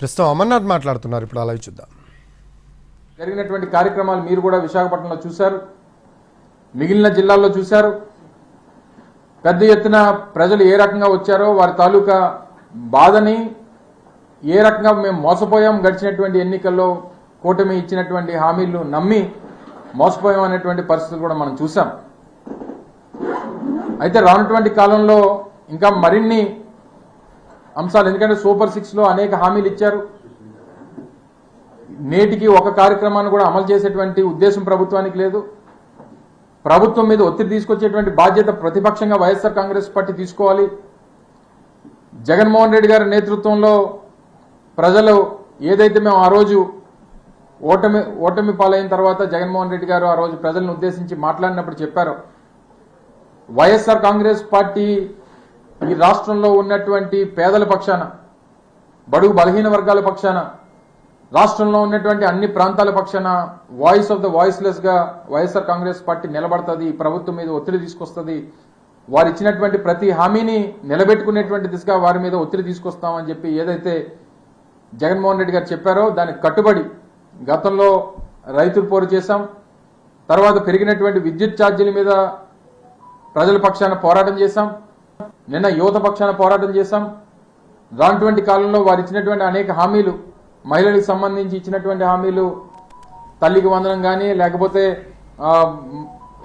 ప్రస్తుతం అమర్నాథ్ మాట్లాడుతున్నారు. ఇప్పుడు అలా చూద్దాం జరిగినటువంటి కార్యక్రమాలు మీరు కూడా విశాఖపట్నంలో చూశారు. మిగిలిన జిల్లాల్లో చూశారు. పెద్ద ఎత్తున ప్రజలు ఏ రకంగా వచ్చారో వారి తాలూకా బాధని ఏ రకంగా మేము మోసపోయాం గడిచినటువంటి ఎన్నికల్లో కూటమి ఇచ్చినటువంటి హామీలు నమ్మి మోసపోయాం అనేటువంటి పరిస్థితులు కూడా మనం చూసాం అయితే రానటువంటి కాలంలో ఇంకా మరిన్ని అంశాలు. ఎందుకంటే సూపర్ సిక్స్లో అనేక హామీలు ఇచ్చారు. నేటికి ఒక కార్యక్రమాన్ని కూడా అమలు చేసేటువంటి ఉద్దేశం ప్రభుత్వానికి లేదు. ప్రభుత్వం మీద ఒత్తిడి తీసుకొచ్చేటువంటి బాధ్యత ప్రతిపక్షంగా వైఎస్ఆర్ కాంగ్రెస్ పార్టీ తీసుకోవాలి. జగన్మోహన్ రెడ్డి గారి నేతృత్వంలో ప్రజలు ఏదైతే మేము ఆ రోజు ఓటమి ఓటమి పాలైన తర్వాత జగన్మోహన్ రెడ్డి గారు ఆ రోజు ప్రజలను ఉద్దేశించి మాట్లాడినప్పుడు చెప్పారు. వైఎస్ఆర్ కాంగ్రెస్ పార్టీ ఈ రాష్ట్రంలో ఉన్నటువంటి పేదల పక్షాన బడుగు బలహీన వర్గాల పక్షాన రాష్ట్రంలో ఉన్నటువంటి అన్ని ప్రాంతాల పక్షాన వాయిస్ ఆఫ్ ద వాయిస్లెస్గా వైఎస్ఆర్ కాంగ్రెస్ పార్టీ నిలబడుతుంది ప్రభుత్వం మీద ఒత్తిడి తీసుకొస్తుంది వారు ఇచ్చినటువంటి ప్రతి హామీని నిలబెట్టుకునేటువంటి దిశగా వారి మీద ఒత్తిడి తీసుకొస్తామని చెప్పి ఏదైతే జగన్మోహన్ రెడ్డి గారు చెప్పారో దానికి కట్టుబడి గతంలో రైతులు పోరు చేశాం తర్వాత పెరిగినటువంటి విద్యుత్ ఛార్జీల మీద ప్రజల పక్షాన పోరాటం చేశాం నిన్న యువత పక్షాన పోరాటం చేశాం. రానటువంటి కాలంలో వారు ఇచ్చినటువంటి అనేక హామీలు మహిళలకు సంబంధించి ఇచ్చినటువంటి హామీలు తల్లికి వందనం కానీ లేకపోతే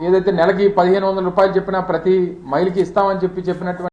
ఏదైతే నెలకి పదిహేను వందల రూపాయలు చెప్పినా ప్రతి మహిళకి ఇస్తామని చెప్పి చెప్పినటువంటి